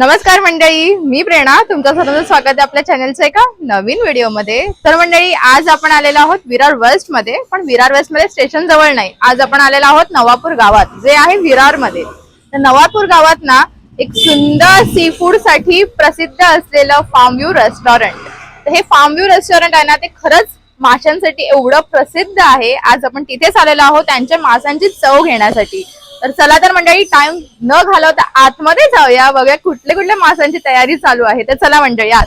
नमस्कार मंडळी मी प्रेरणा. तुमचं सर्वांचं स्वागत आहे आपल्या चॅनलचं एका नवीन व्हिडिओमध्ये. तर मंडळी आज आपण आलेलो आहोत विरार वेस्टमध्ये पण विरार वेस्टमध्ये स्टेशन जवळ नाही. आज आपण आलेलो आहोत नवापूर गावात जे आहे विरारमध्ये तर नवापूर गावात ना एक सुंदर सी फूडसाठी प्रसिद्ध असलेलं फार्म व्ह्यू रेस्टॉरंट तर हे फार्म व्ह्यू रेस्टॉरंट आहे ना ते खरंच माशांसाठी एवढं प्रसिद्ध आहे. आज आपण तिथेच आलेलो आहोत त्यांच्या माशांची चव घेण्यासाठी. तर चला तर मंडळी टाइम न घालवता आतमध्ये जाऊया. बघूया कुठल्या कुठल्या माशांची तयारी चालू आहे. तर चला मंडळी आत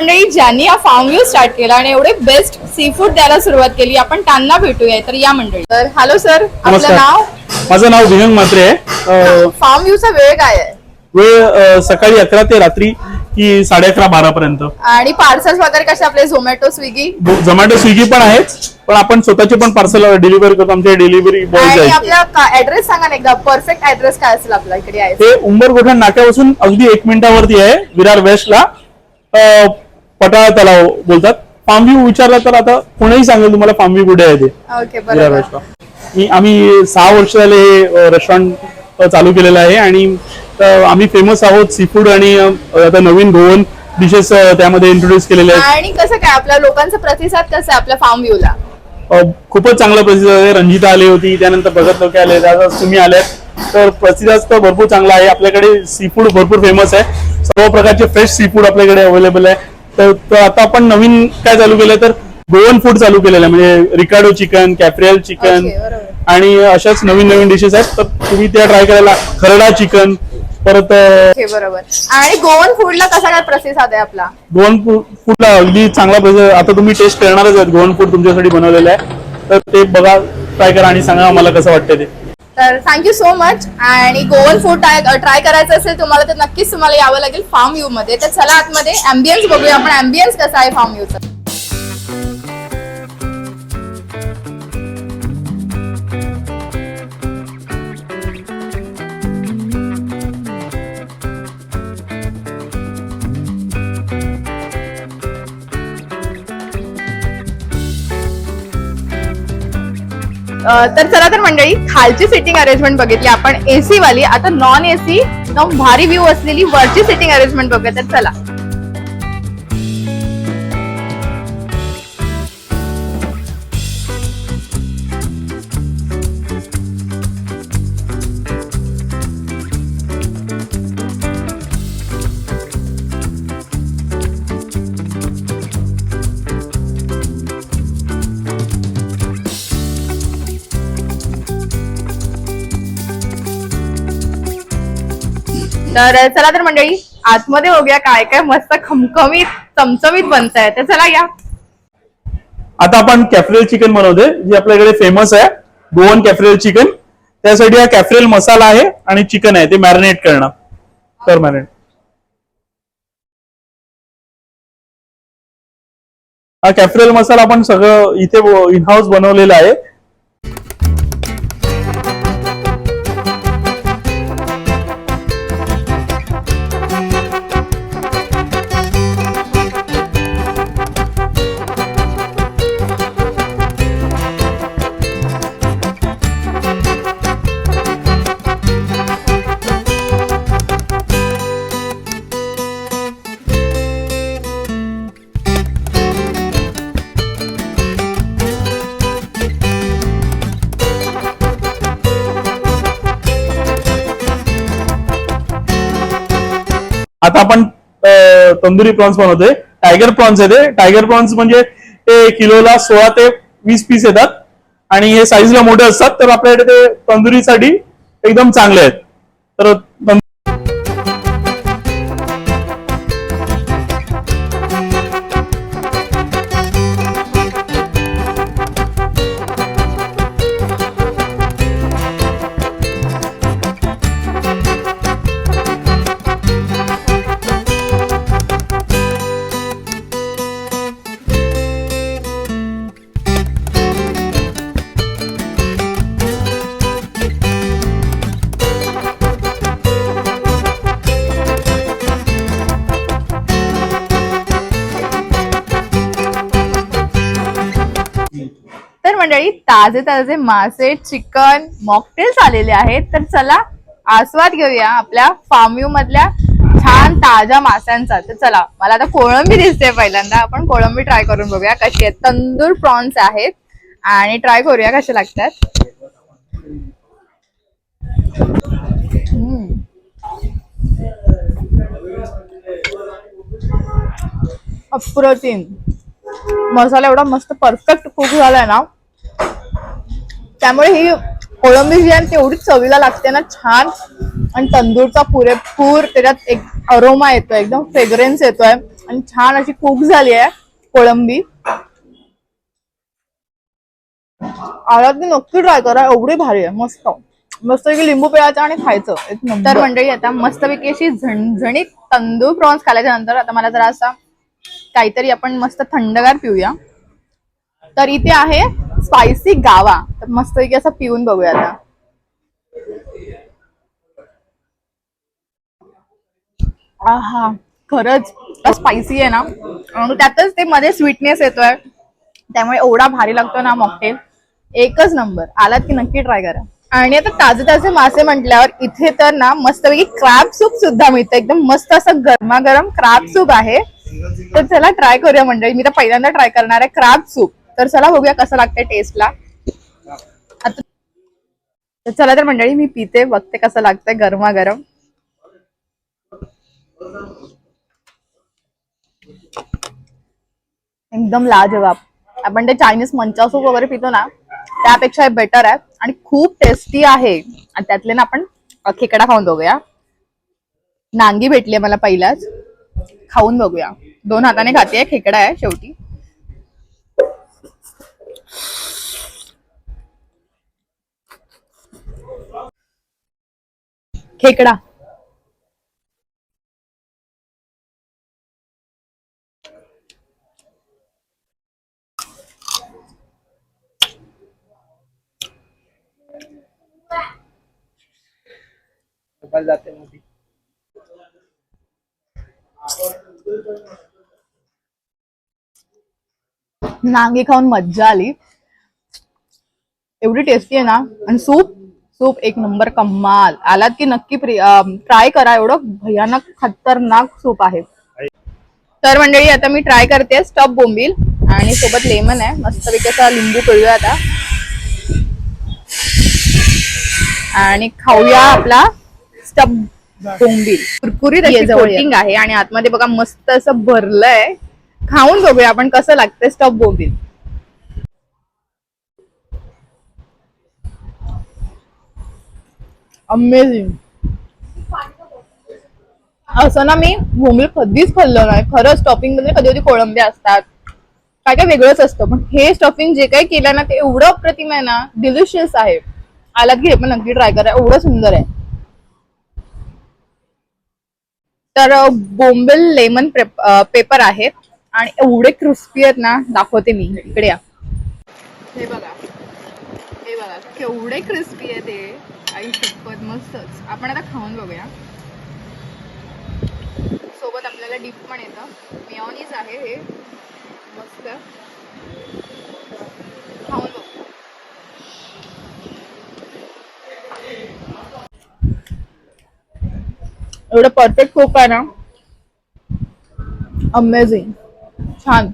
मंडळी ज्यांनी हा फार्म व्ह्यू स्टार्ट केला आणि एवढे बेस्ट सी फूड द्यायला सुरुवात केली आपण त्यांना भेटूया. तर या मंडळी. तर हॅलो सर आपलं नमस्कार. नाव? माझं नाव विहंग म्हात्रे आहे. अ, फार्म व्ह्यूचा वेळ काय आहे? वेळ अ, सकाळी अकरा ते रात्री की साडे अकरा बारा पर्यंत. आणि पार्सल्स वगैरे कसे आपले? झोमॅटो स्विगी झोमॅटो स्विगी पण आहेत. पण आपण स्वतःचे पण पार्सल डिलिव्हर करतो. आमचे डिलिव्हरी आणि आहेत आपला ऍड्रेस सांगा ना एकदा. परफेक्ट ऍड्रेस काय असेल आपला इकडे आहे ते उंबरगोठा नाक्यापासून अगदी एक मिनिटावरती आहे. विरार वेस्टला अ, पटाळा तलाव बोलतात. फार्म व्ह्यू विचारला तर आता कोणीही सांगेल तुम्हाला फार्म व्ह्यू कुठे आहे ते. ओके विरार बरोबर. वेस्टला मी आम्ही सहा वर्ष झाले हे रेस्टॉरंट चालू केलेलं आहे आणि अ, आम्ही फेमस आहोत सी फूड आणि अ, आता नवीन गोवन डिशेस त्यामध्ये इंट्रोड्यूस केलेले आहेत. आणि कसं काय आपल्या लोकांचा प्रतिसाद कसा आहे आपल्या फार्म व्ह्यूला खूपच चांगला प्रतिसाद आहे. रंजिता आली होती त्यानंतर भगत लोक आले आता तुम्ही आलेत. तर प्रतिसाद तर भरपूर चांगला आहे. आपल्याकडे सी फूड भरपूर फेमस आहे. सर्व प्रकारचे फ्रेश सी फूड आपल्याकडे अवेलेबल आहे. तर आता आपण नवीन काय चालू केलं तर गोवन फूड चालू केलेलं आहे. म्हणजे रिकार्डो चिकन कॅप्रियल चिकन. आणि अशाच नवीन नवीन डिशेस आहेत. तर तुम्ही त्या ट्राय करायला खरडा चिकन परत ओके बरोबर. आणि गोवन फूडला कसा काय प्रतिसाद आहे आपला? गोवन फूडला अगदी चांगला आता तुम्ही टेस्ट करणारच आहेत गोवन फूड तुमच्यासाठी बनवलेलं आहे. तर ते बघा ट्राय करा आणि सांगा मला कसं वाटतं ते. तर थँक्यू सो मच आणि गोवन फूड ट्राय करायचं असेल तुम्हाला तर नक्कीच तुम्हाला यावं लागेल फार्म व्ह्यू मध्ये. तर चला आतमध्ये अँबियन्स बघूया आपण. अँबियन्स कसा आहे फार्म व्ह्यूचा तर चला तर मंडळी खालची सिटिंग अरेंजमेंट बघितली आपण. एसी वाली आता नॉन एसी एकदम भारी व्ह्यू असलेली वरची सिटिंग अरेंजमेंट बघूया तर चला. तर चला तर मंडळी आतमध्ये बघूया काय काय मस्त खमखमीत चमचमीत बनत आहे तर चला या. आता आपण कॅफ्रेल चिकन बनवतोय जे आपल्याकडे फेमस आहे गोवन कॅफ्रेल चिकन. त्यासाठी हा कॅफ्रेल मसाला आहे आणि चिकन आहे ते मॅरिनेट करणं तर मॅरिनेट हा कॅफ्रेल मसाला आपण सगळं इथे इन हाऊस बनवलेला आहे. आता आपण तंदुरी प्रॉन्स बनवतोय. टायगर प्रॉन्स येते टायगर प्रॉन्स म्हणजे ते किलोला सोळा ते वीस पीस येतात. आणि हे साईजला मोठे असतात तर आपल्याकडे ते तंदुरीसाठी एकदम चांगले आहेत. तर वेळी ताजे ताजे मासे चिकन मॉकटेल्स आलेले आहेत. तर चला आस्वाद घेऊया आपल्या फार्म मधल्या छान ताज्या माशांचा. तर चला मला आता कोळंबी दिसते पहिल्यांदा. आपण कोळंबी ट्राय करून बघूया कशी आहेत तंदूर प्रॉन्स आहेत. आणि ट्राय करूया कसे लागतात. अप्रतिम. मसाला एवढा मस्त परफेक्ट कुक झालाय ना. त्यामुळे ही कोळंबी जी आहे एवढी चवीला लागते ना छान. आणि तंदूरचा पुरेपूर त्याच्यात एक अरोमा येतोय एकदम फ्रेग्रन्स येतोय. आणि छान अशी कुक झाली आहे कोळंबी. आला नक्की ट्राय करा एवढी भारी आहे मस्त. मस्त लिंबू पिळायचं आणि खायचं तर मंडळी आता मस्तपैकी अशी झणझणीत तंदूर प्रॉन्स खाल्याच्या नंतर आता मला जरा असा काहीतरी आपण मस्त थंडगार पिऊया. तर इथे आहे स्पायसी गावा. तर मस्तपैकी असं पिऊन बघूया आता. आहा खरंच स्पायसी आहे ना? आणि त्यातच ते मध्ये स्वीटनेस येतोय. त्यामुळे एवढा भारी लागतो ना मॉकटेल एकच नंबर आलात की नक्की ट्राय करा. आणि आता ताजे ताजे मासे म्हटल्यावर इथे तर ना मस्तपैकी क्रॅब सूप सुद्धा मिळतं. एकदम मस्त असं गरमागरम क्रॅब सूप आहे. तर चला ट्राय करूया मंडळी. मी तर पहिल्यांदा ट्राय करणार आहे क्रॅब सूप तर चला बघूया कसं लागतंय टेस्टला आता चला तर मंडळी मी पिते बघते कसं लागतंय गरमागरम. एकदम लाजवाब. आपण ते चायनीज मंचा सूप वगैरे पितो ना त्यापेक्षा हे बेटर आहे आणि खूप टेस्टी आहे. आणि त्यातले ना आपण खेकडा खाऊन बघूया. नांगी भेटली मला पहिलाच. खाऊन बघूया. दोन हाताने खाते खेकडा आहे शेवटी. खेकडा. जाते मध्ये नांगी खाऊन मज्जा आली. एवढी टेस्टी आहे ना. आणि सूप सूप एक नंबर कमाल. आलात की नक्की ट्राय करा एवढं भयानक खतरनाक सूप आहे. तर मंडळी आता मी ट्राय करते स्टफ बोंबील. आणि सोबत लेमन आहे. मस्तपैकी असा लिंबू पिळूया आता. आणि खाऊया आपला स्टफ बोंबील. कुरकुरीत कोटिंग आहे आणि आतमध्ये बघा मस्त असं भरलंय. खाऊन बघूया आपण कसं लागतंय स्टफ बोंबील. अमेझिंग असं ना मी बोंबील कधीच खाल्लं नाही. खरंच स्टॉपिंगमध्ये कधी कधी कोळंबे असतात. काय काय वेगळंच असतं पण हे स्टफिंग जे काही केलं ना ते एवढं अप्रतिम आहे ना डिलिशियस आहे. आलात की हे पण नक्की ट्राय करा. एवढं सुंदर आहे. तर बोंबेल लेमन पेपर आहेत आणि एवढे क्रिस्पी आहेत ना दाखवते मी. इकडे या. हे बघा. हे बघा केवढे क्रिस्पी आहे ते. आई शपथ मस्तच. आपण आता खाऊन बघूया. सोबत आपल्याला डीप पण येतं. मिओनीज आहे हे. मस्त. खाऊन बघू. एवढं परफेक्ट कोक आहे ना? अमेझिंग छान.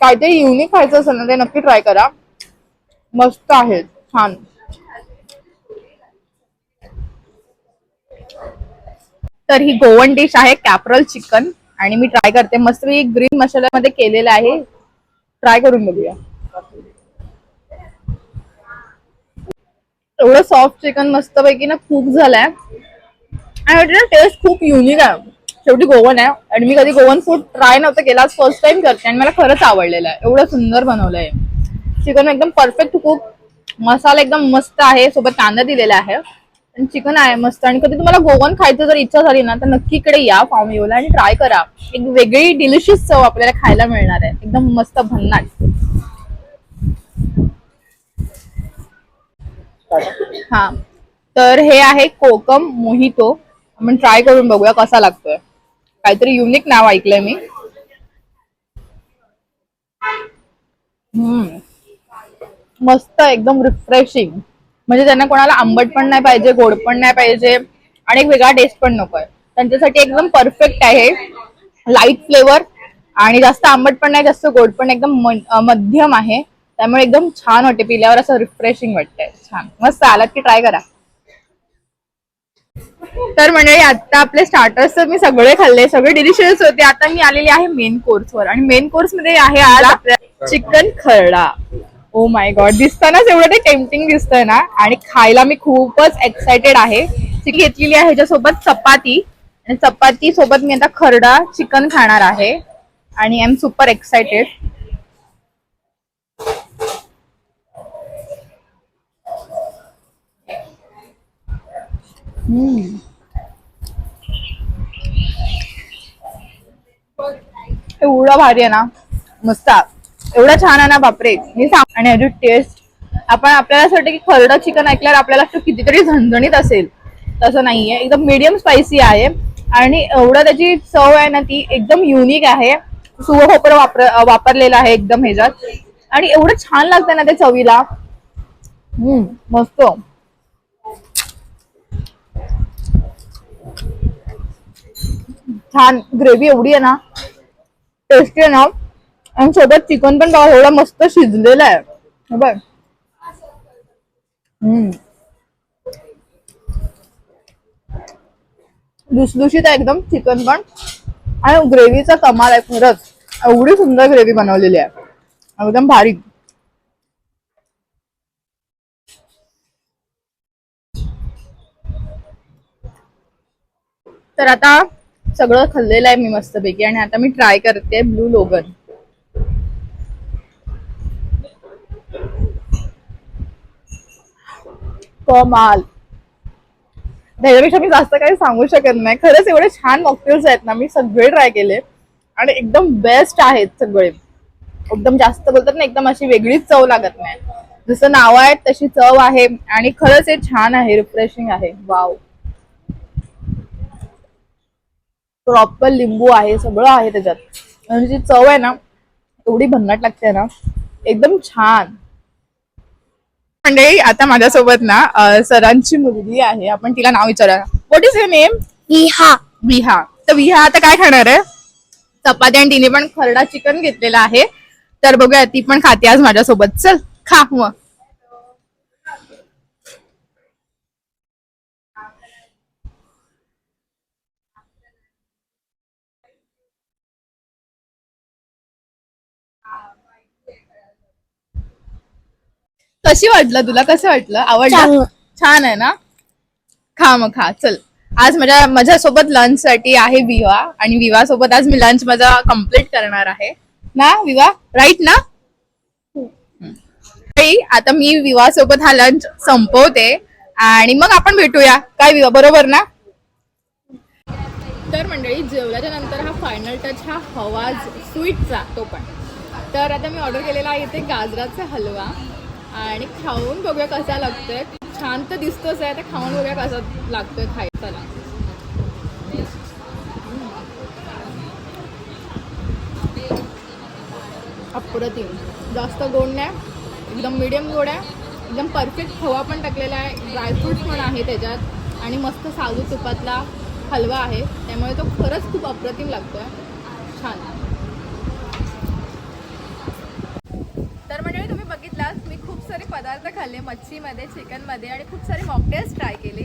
काहीतरी युनिक खायचं असेल ना ते नक्की ट्राय करा. मस्त आहे छान. तर ही गोवन डिश आहे कॅपरल चिकन. आणि मी ट्राय करते. मस्त मी ग्रीन मसाल्यामध्ये केलेलं आहे. ट्राय करून बघूया. एवढं सॉफ्ट चिकन मस्त पैकी ना खूप झालंय. आणि टेस्ट खूप युनिक आहे. शेवटी गोवन आहे. आणि मी कधी गोवन फूड ट्राय नव्हतं केला. फर्स्ट टाइम करते आणि मला खरंच आवडलेलं आहे. एवढं सुंदर बनवलंय. चिकन एकदम परफेक्ट खूप मसाला एकदम मस्त आहे. सोबत कांदा दिलेला आहे. आणि चिकन आहे मस्त. आणि कधी तुम्हाला गोवन खायचं जर इच्छा झाली ना तर नक्की इकडे या फार्म येऊला आणि ट्राय करा. एक वेगळी डिलिशियस चव आपल्याला खायला मिळणार आहे. एकदम मस्त भन्नाट. हा. तर हे आहे कोकम मोहितो. आपण ट्राय करून बघूया कसा लागतोय. काहीतरी युनिक नाव ऐकलंय मी. हम्म. मस्त एकदम रिफ्रेशिंग म्हणजे त्यांना कोणाला आंबट पण नाही पाहिजे गोड पण नाही पाहिजे आणि एक वेगळा टेस्ट पण नकोय त्यांच्यासाठी एकदम परफेक्ट आहे लाइट फ्लेवर आणि जास्त आंबट पण नाही जास्त गोड पण एकदम मध्यम आहे. त्यामुळे एकदम छान वाटते पिल्यावर असं रिफ्रेशिंग वाटतंय. छान. मस्त आलात की ट्राय करा. तर म्हणजे आता आपले स्टार्टर्स तर मी सगळे खाल्ले सगळे डिलिशियस होते. आता मी आलेली आहे मेन कोर्स वर. आणि मेन कोर्समध्ये आहे आज chicken Kharda. Oh my God दिसतानाच एवढं ते टेम्पटिंग दिसतंय ना. आणि खायला मी खूपच एक्सायटेड आहे. ती घेतलेली आहे ह्याच्यासोबत चपाती. आणि चपाती सोबत मी आता खरडा चिकन खाणार आहे. आणि आय एम सुपर एक्सायटेड एवढं भारी आहे ना. मस्त. एवढं छान आहे ना बापरे. मी सांग आणि याची टेस्ट आपण आपल्याला असं वाटतं की खरडा चिकन ऐकल्यावर आपल्याला कितीतरी झणझणीत असेल. तसं नाहीये. एकदम मीडियम स्पायसी आहे. आणि एवढं त्याची चव आहे ना ती एकदम युनिक आहे. सुव खोबरं वापर वापरलेलं आहे एकदम ह्याच्यात. आणि एवढं छान लागतं ना त्या चवीला. हम्म मस्त. छान. ग्रेव्ही एवढी आहे ना. टेस्टी आहे ना. आणि सोबत चिकन पण बघा एवढा मस्त शिजलेलं आहे. बघ. हम्म. लुसलुशीत आहे एकदम चिकन पण. आणि ग्रेव्हीचा कमाल आहे खरंच. एवढी सुंदर ग्रेव्ही बनवलेली आहे. एकदम भारी. तर आता सगळं खाल्लेलं आहे मी मस्तपैकी आणि आता मी ट्राय करते ब्लू लोगन. कमाल. त्याच्यापेक्षा मी जास्त काही सांगू शकत नाही. खरंच एवढे छान मॉकटेल्स आहेत ना मी सगळे ट्राय केले. आणि एकदम बेस्ट आहेत सगळे. एकदम जास्त बोलतात ना एकदम अशी वेगळीच चव लागत नाही. जसं नाव आहेत तशी चव आहे. आणि खरंच हे छान आहे रिफ्रेशिंग आहे. वाव प्रॉपर लिंबू आहे सगळं आहे त्याच्यात. आणि जी चव आहे ना एवढी भन्नाट लागते ना एकदम छान. मंडळी आता माझ्यासोबत ना अं, सरांची मुलगी आहे. आपण तिला नाव विचारा what is your name Viha. Viha. तर विहा आता काय खाणार आहे? चपाती आणि तिने पण खरडा चिकन घेतलेला आहे. तर बघूया ती पण खाते आज माझ्यासोबत. चल खा मग. कशी वाटलं तुला? कसं वाटलं? आवडलं. छान आहे ना? खा मग खा. चल. आज माझ्या माझ्यासोबत लंच साठी आहे विवा आणि विवा सोबत आज मी लंच माझा कंप्लीट करणार आहे. ना विवा? राईट ना? आता मी विवा सोबत हा लंच संपवते आणि मग आपण भेटूया. काय विवा? बरोबर ना? तर मंडळी जेवल्याच्या नंतर हा फायनल टच हा हवा स्वीटचा तो पण. तर आता मी ऑर्डर केलेला आहे इथे गाजराचा हलवा. आणि खाऊन बघूया कसा लागतोय. छान तर दिसतोच आहे तर खाऊन बघूया कसा लागतोय खायचा अप्रतिम जास्त गोड नाही एकदम मिडियम गोड आहे. एकदम परफेक्ट खवा पण टाकलेला आहे. ड्रायफ्रूट पण आहे त्याच्यात. आणि मस्त साजू तुपातला हलवा आहे. त्यामुळे तो खरंच खूप अप्रतिम लागतो आहे छान तर म्हणजे तुम्ही बघितलात मी खूप सारे पदार्थ खाल्ले मच्छीमध्ये चिकनमध्ये आणि खूप सारे मॉकटेल्स ट्राय केले.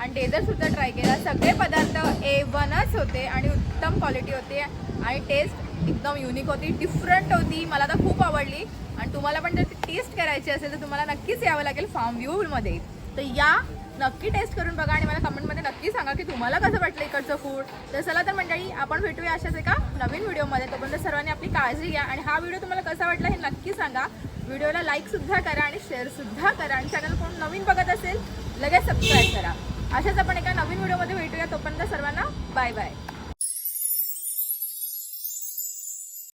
आणि डेझर्टसुद्धा ट्राय केला. सगळे पदार्थ ए वनच होते आणि उत्तम क्वालिटी होते. आणि टेस्ट एकदम युनिक होती डिफरंट होती. मला तर खूप आवडली. आणि तुम्हाला पण जर टेस्ट करायची असेल तर तुम्हाला नक्कीच यावं लागेल फार्म व्ह्यूमध्ये तर या नक्की टेस्ट करून बघा आणि मला कमेंटमध्ये नक्की सांगा की तुम्हाला कसं वाटलं इकडचं फूड तर चला तर मंडळी आपण भेटूया अशाच एका नवीन व्हिडिओमध्ये तोपर्यंत सर्वांनी आपली काळजी घ्या. आणि हा व्हिडिओ तुम्हाला कसा वाटला हे नक्की सांगा. व्हिडिओला लाईकसुद्धा करा आणि शेअरसुद्धा करा. आणि चॅनल कोण नवीन बघत असेल लगेच सबस्क्राईब करा. अशाच आपण एका नवीन व्हिडिओमध्ये भेटूया. तोपर्यंत सर्वांना बाय बाय